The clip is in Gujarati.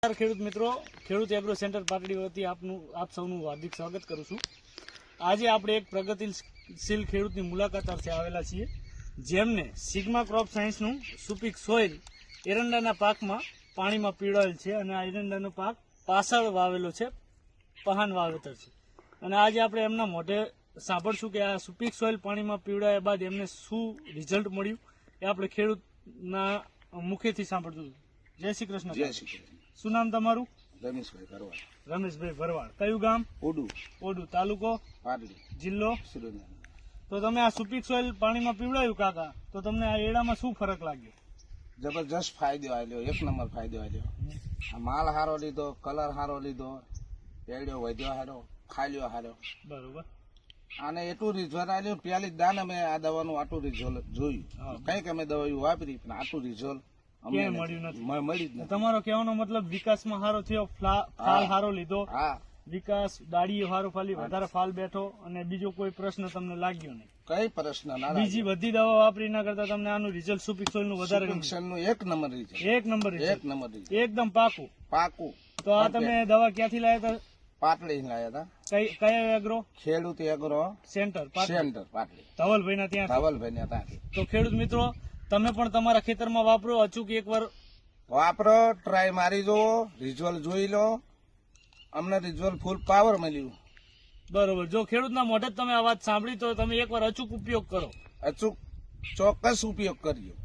ખેડૂત મિત્રો. ખેડૂત એગ્રો સેન્ટર પાટડી વતી આપનું, આપ સૌનું હાર્દિક સ્વાગત કરું છું. આજે આપણે એક પ્રગતિશીલ ખેડૂતની મુલાકાત અર્થે આવેલા છીએ, જેમને સિગ્મા ક્રોપ સાયન્સનું સુપીક સોઇલ એરંડાના પાકમાં પાણીમાં પીળાયેલ છે અને આ એરંડાનો પાક પાછળ વાવેલો છે, પહાન વાવેતર છે. અને આજે આપણે એમના મોઢે સાંભળશું કે આ સુપીક સોઇલ પાણીમાં પીવડાયા બાદ એમને શું રિઝલ્ટ મળ્યું એ આપણે ખેડૂતના મુખેથી સાંભળતું જય શ્રી કૃષ્ણ. જય શ્રી કૃષ્ણ. શું નામ તમારું? રમેશભાઈ ભરવાડ. રમેશભાઈ ભરવાડ. કયું ગામ? ઓડુ. ઓડુ. તાલુકો? પાટડી. જિલ્લો? સુરેન્દ્રનગર. તો તમે આ સુપીક સોઇલ પાણીમાં પીવડાયું કાકા? તો તમને આ એડામાં શું ફરક લાગ્યો? જબરજસ્ત ફાયદો આવ્યો એક નંબર ફાયદો આવ્યો આ માલ હારો લીધો કલર હારો લીધો પેડ્યો વધ્યો હારો ખાલ્યો હારો. બરોબર. અને એટલું રિઝલ્ટ આવ્યું પેલી જ દાન અમે આ દવાનું આટલું રિઝલ્ટ જોયું. કંઈક અમે દવાઓ વાપરી પણ આટલું રિઝલ્ટ ક્યાંય મળ્યું નથી. મળી જ નથી. તમારો કહેવાનો મતલબ વિકાસમાં સારો થયો ફાલ. સારો લીધો. વિકાસ ડાળીએ હારો ફાલી વધારે ફાલ બેઠો અને બીજો કોઈ પ્રશ્ન તમને લાગ્યો નહીં. કઈ પ્રશ્ન ના બીજી બધી દવા વાપરી ના કરતા તમને આનું રિઝલ્ટ સુપિક્સોલનું વધારે નું એક નંબર રિઝલ્ટ એક નંબર એક નંબર એકદમ પાકું. પાકું. તો આ તમે દવા ક્યાંથી લાવ્યા હતા? પાટડી લાયા હતા. કયા એગ્રો ખેડૂત agro centre centre Patdi Dhavalbhai ના ત્યાં. ધવલભાઈ ને ત્યાં. તો ખેડૂત મિત્રો તમે પણ તમારા ખેતરમાં વાપરો અચૂક એકવાર. વાપરો ટ્રાય મારી જુઓ રિઝલ્ટ જોઈ લો. અમને રિઝલ્ટ ફૂલ પાવર મળ્યું. બરોબર. જો ખેડૂતના મોઢે જ તમે આ વાત સાંભળી તો તમે એકવાર અચૂક ઉપયોગ કરો. અચૂક ચોક્કસ ઉપયોગ કર્યો.